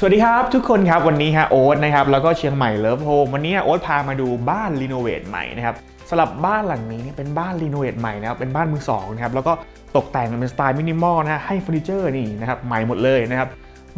สวัสดีครับทุกคนครับวันนี้ฮะโอ๊ตนะครับแล้วก็เชียงใหม่เลิฟโฮมวันนี้โอ๊ตพามาดูบ้านรีโนเวทใหม่นะครับสำหรับบ้านหลังนี้เนี่ยเป็นบ้านรีโนเวทใหม่นะครับเป็นบ้านมือสองนะครับแล้วก็ตกแต่งเป็นสไตล์มินิมอลนะฮะให้เฟอร์นิเจอร์นี่นะครับใหม่หมดเลยนะครับ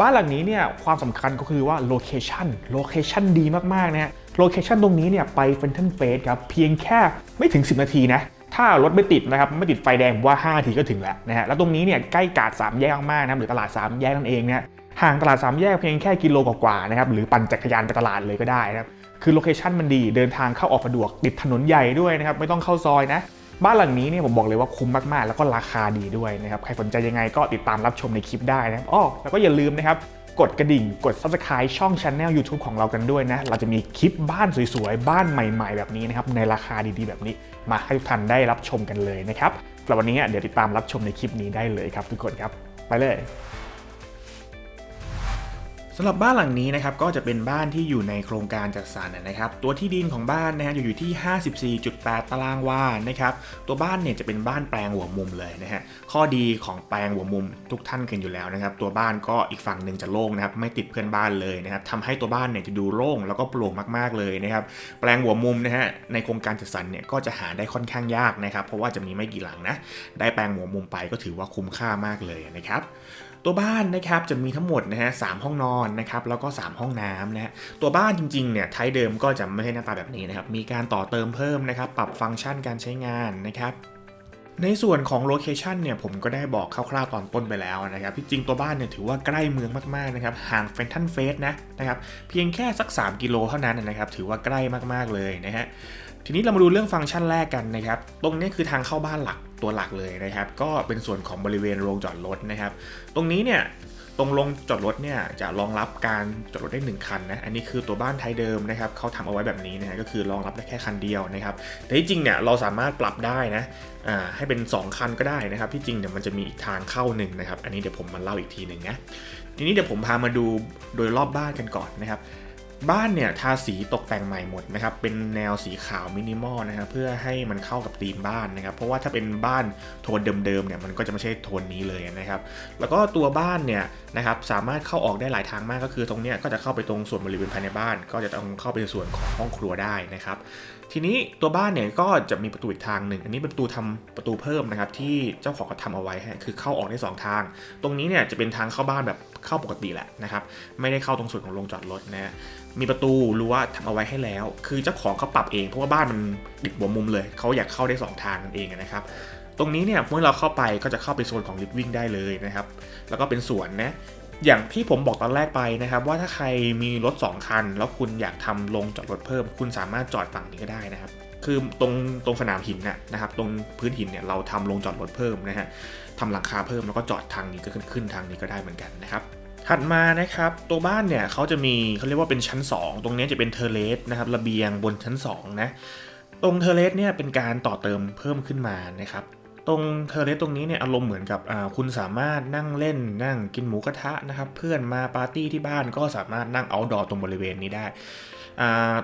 บ้านหลังนี้เนี่ยความสำคัญก็คือว่าโลเคชันโลเคชันดีมากๆนะฮะโลเคชันตรงนี้เนี่ยไปเฟนทันเฟสครับเพียงแค่ไม่ถึง 10 นาทีนะถ้ารถไม่ติดนะครับไม่ติดไฟแดงว่า5นาทีก็ถึงแล้วนะฮะแล้วตรงนี้เนี่ยใกล้กาด3แยกมากๆนะรหรือตลาด 3 แยกนั่นเองนะ ห่างตลาด3แยกเพียงแค่กิโลกว่าๆนะครับหรือปั่นจักรยานไปตลาดเลยก็ได้นะครับคือโลเคชันมันดีเดินทางเข้าออกสะดวกติดถนนใหญ่ด้วยนะครับไม่ต้องเข้าซอยนะบ้านหลังนี้เนี่ยผมบอกเลยว่าคุ้มมากๆ แล้วก็ราคาดีด้วยนะครับใครสนใจยังไงก็ติดตามรับชมในคลิปได้นะครับอ้อแล้วก็อย่าลืมนะครับกดกระดิ่งกด subscribe ช่อง Channel YouTube ของเรากันด้วยนะ เราจะมีคลิปบ้านสวยๆ บ้านใหม่ ๆ แบบนี้นะครับ ในราคาดีๆ แบบนี้ มาให้ทุกท่านได้รับชมกันเลยนะครับสำหรับวันนี้เดี๋ยวติดตามรับชมในคลิปนี้ได้เลยครับทุกคนครับ ไปเลยำหรับบ้านหลังนี้นะครับก็จะเป็นบ้านที่อยู่ในโครงการจัดสรรนะครับตัวที่ดินของบ้านนะฮะอยู่ที่ 54.8 ตารางวานะครับตัวบ้านเนี่ยจะเป็นบ้านแปลงหัวมุมเลยนะฮะข้อดีของแปลงหัวมุมทุกท่านกันอยู่แล้วนะครับตัวบ้านก็อีกฝั่งหนึ่งจะโล่งนะครับไม่ติดเพื่อนบ้านเลยนะครับทำให้ตัวบ้านเนี่ยจะดูโล่งแล้วก็โปร่งมากๆเลยนะครับแปลงหัวมุมนะฮะในโครงการจัดสรรเนี่ยก็จะหาได้ค่อนข้างยากนะครับเพราะว่าจะมีไม่กี่หลังนะได้แปลงหัวมุมไปก็ถือว่าคุ้มค่ามากเลยนะครับ ตัวบ้านนะครับจะมีทั้งหมดนะฮะสามห้องนอนนะครับแล้วก็ 3 ห้องน้ำนะฮะตัวบ้านจริงๆเนี่ยไทยเดิมก็จะไม่ใช่หน้าตาแบบนี้นะครับมีการต่อเติมเพิ่มนะครับปรับฟังก์ชันการใช้งานนะครับในส่วนของโลเคชันเนี่ยผมก็ได้บอกคร่าวๆตอนต้นไปแล้วนะครับที่จริงตัวบ้านเนี่ยถือว่าใกล้เมืองมากๆนะครับห่างเฟนทันเฟสนะนะครับเพียงแค่สัก 3 กิโลเท่านั้นนะครับถือว่าใกล้มากๆเลยนะฮะ ทีนี้เรามาดูเรื่องฟังก์ชันแรกกันนะครับ ตรงนี้คือทางเข้าบ้านหลักตัวหลักเลยนะครับ ก็เป็นส่วนของบริเวณโรงจอดรถนะครับ ตรงนี้เนี่ยตรงลงจอดรถเนี่ยจะรองรับการจอดรถได้ 1 คันนะ อันนี้คือตัวบ้านไทยเดิมนะครับเขาทำเอาไว้แบบนี้นะฮะก็คือรองรับได้แค่คันเดียวนะครับ แต่ที่จริงเนี่ยเราสามารถปรับได้นะอ่าให้เป็น 2 คันก็ได้นะครับ ที่จริงเนี่ยมันจะมีอีกทางเข้าหนึ่งนะครับ อันนี้เดี๋ยวผมมาเล่าอีกทีหนึ่งนะ ทีนี้เดี๋ยวผมพามาดูโดยรอบบ้านกันก่อนนะครับ บ้านเนี่ยทาสีตกแต่งใหม่หมดนะครับ เป็นแนวสีขาวมินิมอลนะครับเพื่อให้มันเข้ากับธีมบ้านนะครับ เพราะว่าถ้าเป็นบ้านโทนเดิมๆเนี่ยมันก็จะไม่ใช่โทนนี้เลยนะครับ แล้วก็ตัวบ้านเนี่ยนะครับสามารถเข้าออกได้หลายทางมากก็คือตรงเนี้ยก็จะเข้าไปตรงส่วนบริเวณภายในบ้าน ก็จะต้องเข้าไปในส่วนของห้องครัวได้นะครับ ทีนี้ตัวบ้านเนี่ยก็จะมีประตูอีกทางหนึ่ง อันนี้เป็นประตูทำประตูเพิ่มนะครับที่เจ้าของเขาทำเอาไว้คือเข้าออกได้สองทาง ตรงนี้เนี่ยจะเป็นทางเข้าบ้านแบบเข้าปกติแหละนะครับ ไม่ได้เข้าตรงส่วนของโรงจอดรถนะฮะมีประตูรั้วทำเอาไว้ให้แล้ว คือเจ้าของเขาปรับเองเพราะว่าบ้านมันติดหัวมุมเลยเขาอยากเข้าได้สองทางนั่นเองนะครับตรงนี้เนี่ยเมื่อเราเข้าไปก็จะเข้าไปโซนของลิฟวิ่งได้เลยนะครับแล้วก็เป็นสวนนะอย่างที่ผมบอกตอนแรกไปนะครับ ว่าถ้าใครมีรถ 2 คัน แล้วคุณอยากทำลงจอดรถเพิ่ม คุณสามารถจอดฝั่งนี้ก็ได้นะครับคือตรงตรงสนามหินน่ะนะครับตรงพื้นหินเนี่ยเราทำลงจอดรถเพิ่มนะฮะทำหลังคาเพิ่มแล้วก็จอดทางนี้ก็ขึ้นขึ้นทางนี้ก็ได้เหมือนกันนะครับ ถัดมานะครับตัวบ้านเนี่ยเขาจะมีเขาเรียกว่าเป็นชั้น 2 ตรงนี้จะเป็นเทเลสนะครับระเบียงบนชั้น2นะตรงเทเลสเนี่ยเป็นการต่อเติมเพิ่มขึ้นมานะครับตรงเทเลสตรงนี้เนี่ยอารมณ์เหมือนกับคุณสามารถนั่งเล่นนั่งกินหมูกระทะนะครับเพื่อนมาปาร์ตี้ที่บ้านก็สามารถนั่งเอาดอตรงบริเวณนี้ได้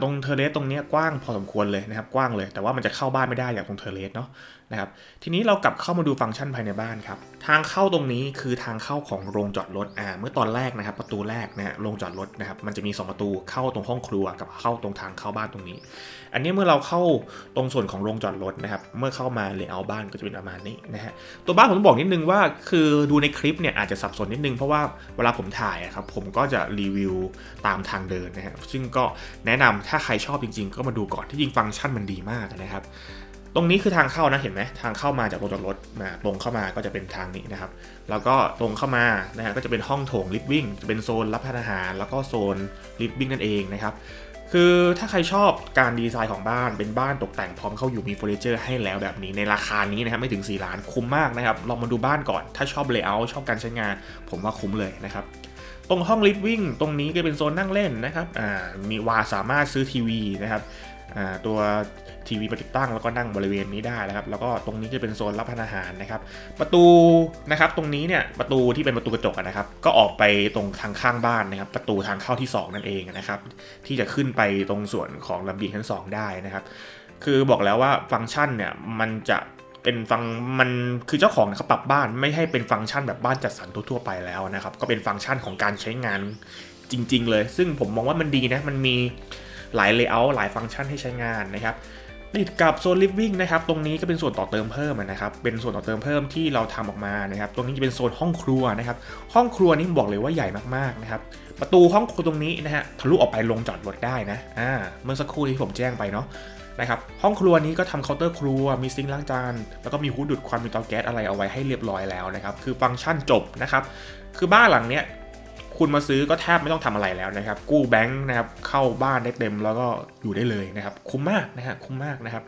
ตรงเทเลสตรงนี้กว้างพอสมควรเลยนะครับกว้างเลย แต่ว่ามันจะเข้าบ้านไม่ได้อย่างตรงเทเลสเนาะ นะครับ ทีนี้เรากลับเข้ามาดูฟังก์ชันภายในบ้านครับ ทางเข้าตรงนี้คือทางเข้าของโรงจอดรถ อ่า เมื่อตอนแรกนะครับ ประตูแรกนะฮะโรงจอดรถนะครับ มันจะมี 2 ประตูเข้าตรงห้องครัวกับเข้าตรงทางเข้าบ้านตรงนี้ อันนี้เมื่อเราเข้าตรงส่วนของโรงจอดรถนะครับ เมื่อเข้ามาเลยเอาบ้านก็จะเป็นประมาณนี้นะฮะ ตัวบ้านผมต้องบอกนิดนึงว่า คือดูในคลิปเนี่ยอาจจะสับสนนิดนึงเพราะว่าเวลาผมถ่ายครับผมก็จะรีวิวตามทางเดินนะฮะ ซึ่งก็แนะนำถ้าใครชอบจริง ๆ ก็มาดูก่อนที่จริงฟังก์ชันมันดีมากนะครับ ตรงนี้คือทางเข้านะเห็นไหมทางเข้ามาจากโรงจอดรถมาตรงเข้ามาก็จะเป็นทางนี้นะครับ แล้วก็ตรงเข้ามานะฮะก็จะเป็นห้องโถงลิฟวิ่งจะเป็นโซนรับประทานอาหาร แล้วก็โซนลิฟวิ่งนั่นเองนะครับคือถ้าใครชอบการดีไซน์ของบ้านเป็นบ้านตกแต่งพร้อมเข้าอยู่มีเฟอร์นิเจอร์ให้แล้วแบบนี้ในราคานี้นะครับไม่ถึง 4 ล้านคุ้มมากนะครับ ลองมาดูบ้านก่อน ถ้าชอบเลเยอร์ชอบการใช้งาน ผมว่าคุ้มเลยนะครับ ตรงห้องลิฟวิ่งตรงนี้ก็เป็นโซนนั่งเล่นนะครับอ่ามีวาสามารถซื้อทีวีนะครับ ตัวทีวีมาติดตั้งแล้วก็นั่งบริเวณนี้ได้นะครับ แล้วก็ตรงนี้จะเป็นโซนรับประทานอาหารนะครับ ประตูนะครับตรงนี้เนี่ยประตูที่เป็นประตูกระจกนะครับ ก็ออกไปตรงทางข้างบ้านนะครับ ประตูทางเข้าที่ 2 นั่นเองนะครับ ที่จะขึ้นไปตรงส่วนของลำเบียงชั้น 2 ได้นะครับ คือบอกแล้วว่าฟังก์ชันเนี่ยมันจะเป็นฟังมันคือเจ้าของเขาปรับบ้านไม่ให้เป็นฟังก์ชันแบบบ้านจัดสรรทั่วไปแล้วนะครับ ก็เป็นฟังก์ชันของการใช้งานจริง ๆ เลย ซึ่งผมมองว่ามันดีนะมันมี หลายเลเยอร์หลายฟังก์ชันให้ใช้งานนะครับติดกับโซน living นะครับ ตรงนี้ก็เป็นส่วนต่อเติมเพิ่มนะครับ เป็นส่วนต่อเติมเพิ่มที่เราทำออกมานะครับ ตรงนี้จะเป็นโซนห้องครัวนะครับ ห้องครัวนี่บอกเลยว่าใหญ่มากๆนะครับ ประตูห้องครัวตรงนี้นะฮะ ทะลุออกไปลงจอดรถได้นะ อ่า เมื่อสักครู่ที่ผมแจ้งไปเนาะ นะครับ ห้องครัวนี้ก็ทำเคาน์เตอร์ครัว มีซิงค์ล้างจาน แล้วก็มีฮูดดูดควัน มีเตาแก๊สอะไรเอาไว้ให้เรียบร้อยแล้วนะครับ คือฟังก์ชันจบนะครับ คือบ้านหลังเนี้ย คุณมาซื้อก็แทบไม่ต้องทำอะไรแล้วนะครับ กู้แบงค์นะครับเข้าบ้านได้เต็มแล้วก็อยู่ได้เลยนะครับ คุ้มมากนะฮะคุ้มมากนะครับ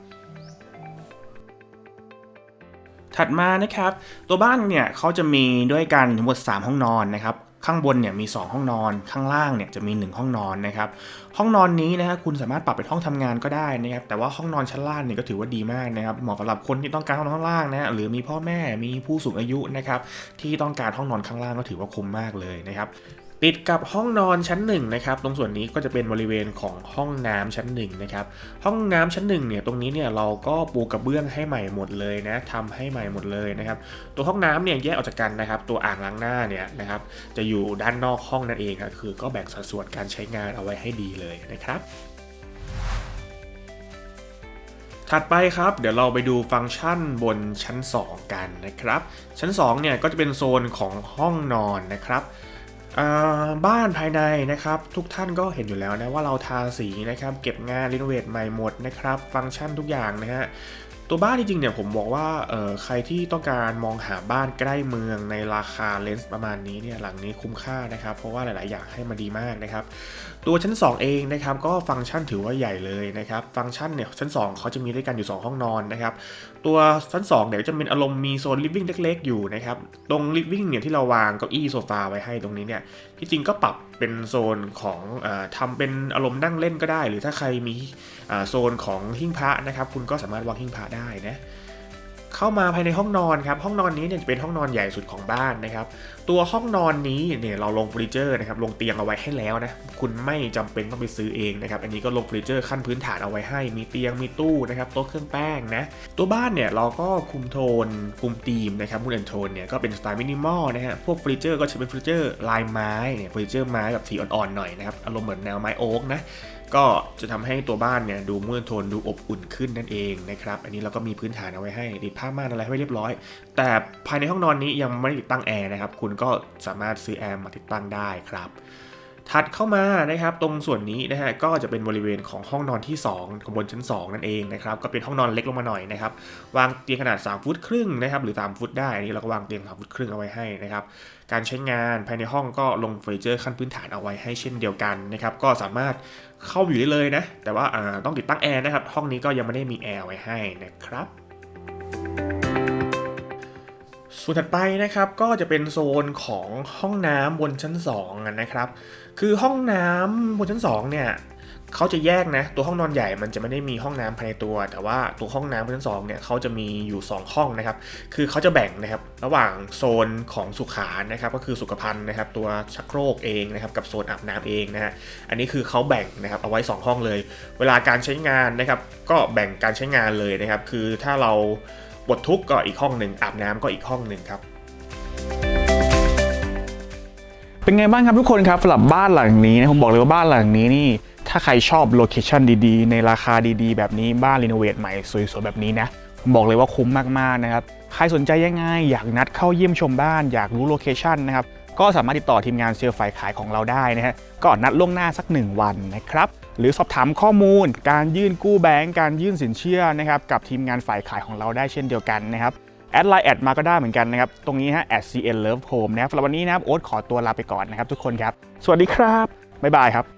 ถัดมานะครับ ตัวบ้านเนี่ยเขาจะมีด้วยกันทั้งหมด 3 ห้องนอนนะครับ ข้างบนเนี่ยมี 2 ห้องนอน ข้างล่างเนี่ยจะมี 1 ห้องนอนนะครับ ห้องนอนนี้นะฮะคุณสามารถปรับเป็นห้องทำงานก็ได้นะครับ แต่ว่าห้องนอนชั้นล่างเนี่ยก็ถือว่าดีมากนะครับ เหมาะสำหรับคนที่ต้องการห้องนอนข้างล่างนะหรือมีพ่อแม่มีผู้สูงอายุนะครับที่ต้องการห้องนอนข้างล่างก็ถือว่าคุ้มมากเลยนะครับ ติดกับห้องนอนชั้นหนึ่งนะครับ ตรงส่วนนี้ก็จะเป็นบริเวณของห้องน้ำชั้นหนึ่งนะครับ ห้องน้ำชั้นหนึ่งเนี่ย ตรงนี้เนี่ยเราก็ปูกระเบื้องให้ใหม่หมดเลยนะทำให้ใหม่หมดเลยนะครับ ตัวห้องน้ำเนี่ยแยกออกจากกันนะครับ ตัวอ่างล้างหน้าเนี่ยนะครับ จะอยู่ด้านนอกห้องนั่นเองครับคือก็แบ่งสัดส่วนการใช้งานเอาไว้ให้ดีเลยนะครับถัดไปครับ เดี๋ยวเราไปดูฟังก์ชันบนชั้น 2 กันนะครับ ชั้น2เนี่ยก็จะเป็นโซนของห้องนอนนะครับ บ้านภายในนะครับทุกท่านก็เห็นอยู่แล้วนะว่าเราทาสีนะครับเก็บงานรีโนเวทใหม่หมดนะครับฟังก์ชันทุกอย่างนะฮะ ตัวบ้านจริงๆเนี่ยผมบอกว่าเออใครที่ต้องการมองหาบ้านใกล้เมืองในราคาเลนส์ประมาณนี้เนี่ยหลังนี้คุ้มค่านะครับ เพราะว่าหลายๆ อย่างให้มาดีมากนะครับ ตัวชั้น 2 เองนะครับก็ฟังก์ชันถือว่าใหญ่เลยนะครับ ฟังก์ชันเนี่ยชั้น 2 เขาจะมีด้วยกันอยู่ 2 ห้องนอนนะครับ ตัวชั้น 2เนี่ยจะเป็นอารมณ์มีโซนลิฟวิ่งเล็ก ๆ อยู่นะครับ ตรงลิฟวิ่งเนี่ยที่เราวางเก้าอี้โซฟาไว้ให้ตรงนี้เนี่ยที่จริงก็ปรับ เป็นโซนของอทำเป็นอารมณ์นั่งเล่นก็ได้ หรือถ้าใครมีโซนของหิ้งพระนะครับ คุณก็สามารถวางหิ้งพระได้นะ เข้ามาภายในห้องนอนครับห้องนอนนี้เนี่ยจะเป็นห้องนอนใหญ่สุดของบ้านนะครับ ตัวห้องนอนนี้เนี่ยเราลงเฟอร์นิเจอร์นะครับลงเตียงเอาไว้ให้แล้วนะคุณไม่จำเป็นต้องไปซื้อเองนะครับอันนี้ก็ลงเฟอร์นิเจอร์ขั้นพื้นฐานเอาไว้ให้ มีเตียงมีตู้นะครับโต๊ะเครื่องแป้งนะตัวบ้านเนี่ยเราก็คุมโทนคุมธีมนะครับมูดแอนโทนเนี่ยก็เป็นสไตล์มินิมอลนะฮะพวกเฟอร์นิเจอร์ก็จะเป็นเฟอร์นิเจอร์ลายไม้เนี่ยเฟอร์นิเจอร์ไม้แบบสีอ่อนๆหน่อยนะครับอารมณ์เหมือนแนวไม้โอ๊กนะ ก็จะทำให้ตัวบ้านเนี่ยดูมืดโทนดูอบอุ่นขึ้นนั่นเองนะครับอันนี้เราก็มีพื้นฐานเอาไว้ให้ติดผ้าม่านอะไรให้เรียบร้อย แต่ภายในห้องนอนนี้ยังไม่ได้ติดตั้งแอร์นะครับคุณก็สามารถซื้อแอร์มาติดตั้งได้ครับ ถัดเข้ามานะครับตรงส่วนนี้นะฮะก็จะเป็นบริเวณของห้องนอนที่2ของบนชั้น 2 นั่นเองนะครับก็เป็นห้องนอนเล็กลงมาหน่อยนะครับวางเตียงขนาด 3 ฟุตครึ่งนะครับหรือ 3 ฟุตได้อันนี้เราก็วางเตียง 3 ฟุตครึ่งเอาไว้ให้นะครับการใช้งานภายในห้องก็ลงเฟอร์นิเจอร์ขั้นพื้นฐานเอาไว้ให้เช่นเดียวกันนะครับก็สามารถเข้าอยู่ได้เลยนะแต่ว่าอ่าต้องติดตั้งแอร์นะครับห้องนี้ก็ยังไม่ได้มีแอร์ไว้ให้นะครับ ส่วนถัดไปนะครับก็จะเป็นโซนของห้องน้ำบนชั้น2อะนะครับ คือห้องน้ำบนชั้น2เนี่ยเขาจะแยกนะตัวห้องนอนใหญ่มันจะไม่ได้มีห้องน้ำภายในตัว แต่ว่าตัวห้องน้ำบนชั้น2เนี่ยเขาจะมีอยู่ 2 ห้องนะครับ คือเขาจะแบ่งนะครับระหว่างโซนของสุขานะครับ ก็คือสุขภัณฑ์นะครับ ตัวชักโครกเองนะครับกับโซนอาบน้ำเองนะฮะอันนี้คือเขาแบ่งนะครับเอาไว้ 2 ห้องเลย เวลาการใช้งานนะครับ ก็แบ่งการใช้งานเลยนะครับ คือถ้าเรา ปวดทุกข์ก็อีกห้องหนึ่งอาบน้ำก็อีกห้องหนึ่งครับเป็นไงบ้างครับทุกคนครับสำหรับบ้านหลังนี้นะผมบอกเลยว่าบ้านหลังนี้นี่ถ้าใครชอบโลเคชั่นดีๆ ในราคาดีๆ แบบนี้บ้านรีโนเวทใหม่สวยๆแบบนี้นะผมบอกเลยว่าคุ้มมากๆนะครับใครสนใจยังไงอยากนัดเข้าเยี่ยมชมบ้าน อยากรู้โลเคชั่นนะครับ ก็สามารถติดต่อทีมงานเซลล์ฝ่ายขายของเราได้นะฮะก็นัดล่วงหน้าสัก 1 วันนะครับหรือสอบถามข้อมูล การยื่นกู้แบงก์การยื่นสินเชื่อนะครับกับทีมงานฝ่ายขายของเราได้เช่นเดียวกันนะครับแอดไลน์แอดมาก็ได้เหมือนกันนะครับ ตรงนี้ฮะ @cnlovehome นะครับสำหรับวันนี้นะครับโอ๊ตขอตัวลาไปก่อนนะครับทุกคนครับ สวัสดีครับ บ๊ายบายครับ